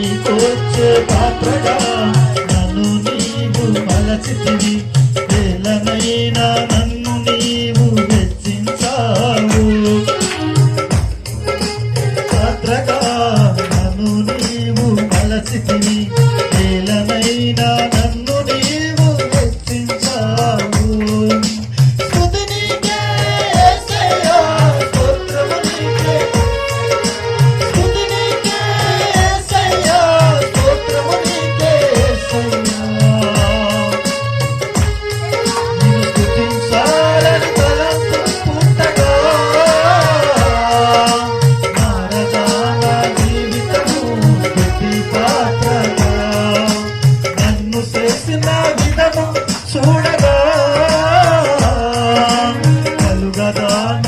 నీకొచ్చే పాత్రగా నన్ను నీవు మలచితివి నన్ను నీవు వెచ్చించావు పాత్రగా నన్ను నీవు మలచితివి.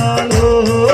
ভালো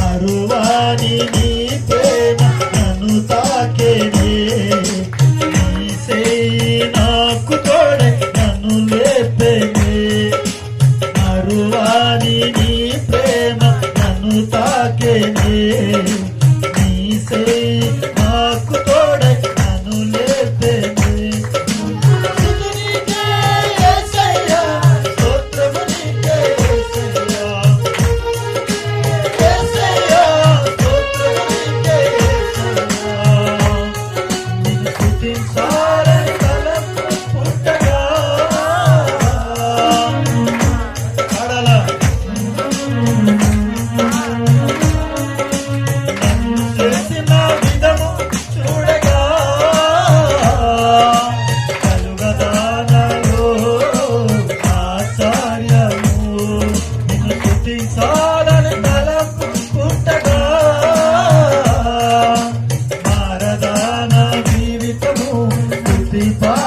అరువాణి నీ ప్రేమ నన్ను తాకేనే. నాకు తోడే నన్ను లేపేనే. అరువాణి నీ ప్రేమ నన్ను తాకేనే.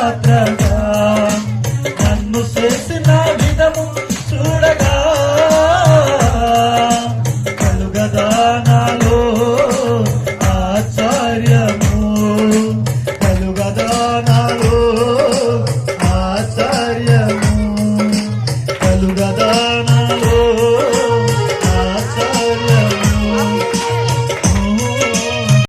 ಮಾತ್ರ